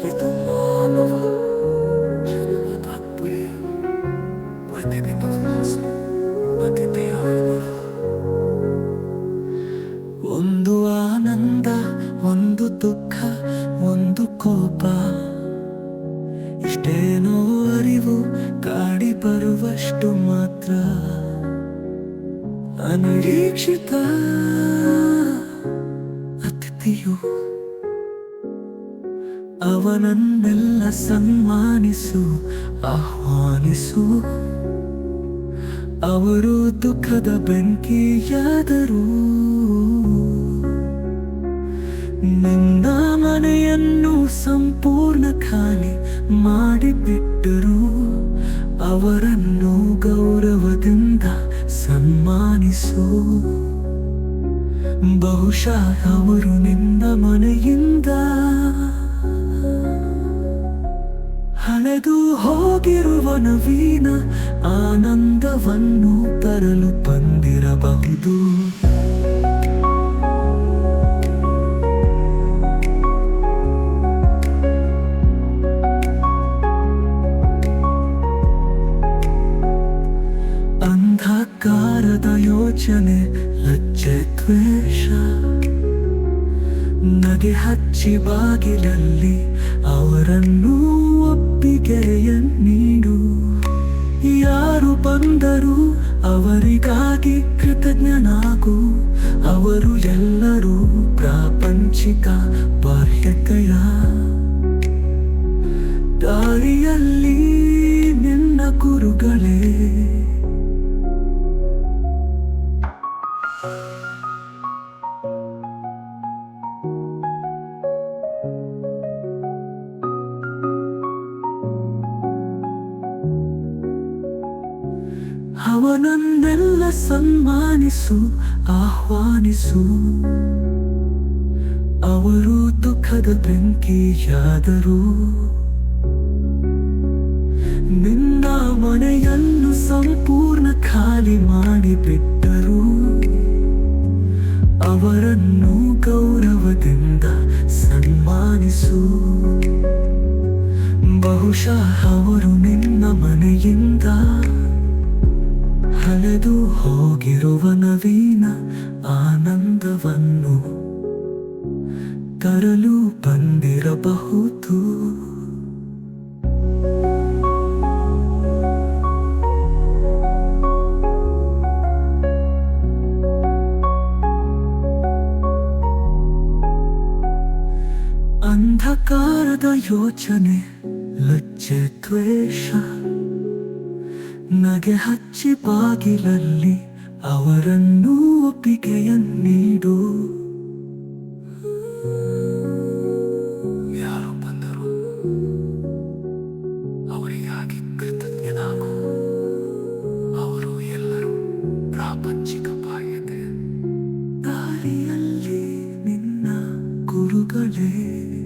ಒಂದು ಆನಂದ ಒಂದು ದುಃಖ ಒಂದು ಕೋಪ. ಇಷ್ಟೇನೋ ಅರಿವು ಕಾಡಿ ಬರುವಷ್ಟು ಮಾತ್ರ. ಅನಿರೀಕ್ಷಿತ ಅತಿಥಿಯು ಅವನನ್ನೆಲ್ಲ ಸನ್ಮಾನಿಸು, ಆಹ್ವಾನಿಸು. ಅವರು ದುಃಖದ ಬೆಂಕಿಯಾದರು ನಿನ್ನ ಮನೆಯನ್ನು ಸಂಪೂರ್ಣ ಖಾಲಿ ಮಾಡಿಬಿಟ್ಟರು. ಅವರನ್ನು ಗೌರವದಿಂದ ಸನ್ಮಾನಿಸು. ಬಹುಶಃ ಅವರು ನಿನ್ನ ಮನೆಯಿಂದ ಹಳೆದು ಹೋಗಿರುವ ನವೀನ ಆನಂದವನ್ನು ತರಲು ಬಂದಿರಬಹುದು. ಅಂಧಕಾರದ ಯೋಚನೆ ಲಜ್ಜೆ ದ್ವೇಷ. ನಗೆ ಹಚ್ಚಿ ಬಾಗಿಲಲ್ಲಿ ಅವರನ್ನು ಒಪ್ಪಿಗೆಯ ನೀಡು ಯಾರು ಬಂದರೂ ಅವರಿಗಾಗಿ ಕೃತಜ್ಞನಾಗು. ಅವರು ಎಲ್ಲರೂ ಪ್ರಾಪಂಚಿಕ ಬಾಹ್ಯತೆಯ ದಾರಿಯಲ್ಲಿ ನಿನ್ನ ಗುರುಗಳೇ ಅವನನ್ನೆಲ್ಲ ಸನ್ಮಾನಿಸು, ಆಹ್ವಾನಿಸು. ಅವರು ದುಃಖದ ಬೆಂಕಿಯಾದರು ನಿನ್ನ ಮನೆಯನ್ನು ಸಂಪೂರ್ಣ ಖಾಲಿ ಮಾಡಿಬಿಟ್ಟರು. ಅವರನ್ನು ಗೌರವದಿಂದ ಸನ್ಮಾನಿಸು. ಬಹುಶಃ ಅವರು ನಿನ್ನ ಮನೆಯಿಂದ ಹಳೆದು ಹೋಗಿರುವ ನವೀನ ಆನಂದವನ್ನು ತರಲು ಬಂದಿರಬಹುದು. ಅಂಧಕಾರದ ಯೋಚನೆ ಲಜ್ಜೆ ದ್ವೇಷ ನಗೆ ಹಚ್ಚಿ ಬಾಗಿಲಲ್ಲಿ ಅವರನ್ನು ಒಪ್ಪಿಗೆಯನ್ನೀಡು. ಯಾರು ಬಂದರು ಅವರಿಗಾಗಿ ಕೃತಜ್ಞನಾಗು. ಅವರು ಎಲ್ಲರೂ ಪ್ರಾಪಂಚಿಕ ದಾರಿಯಲ್ಲಿ ನಿನ್ನ ಗುರುಗಳೇ.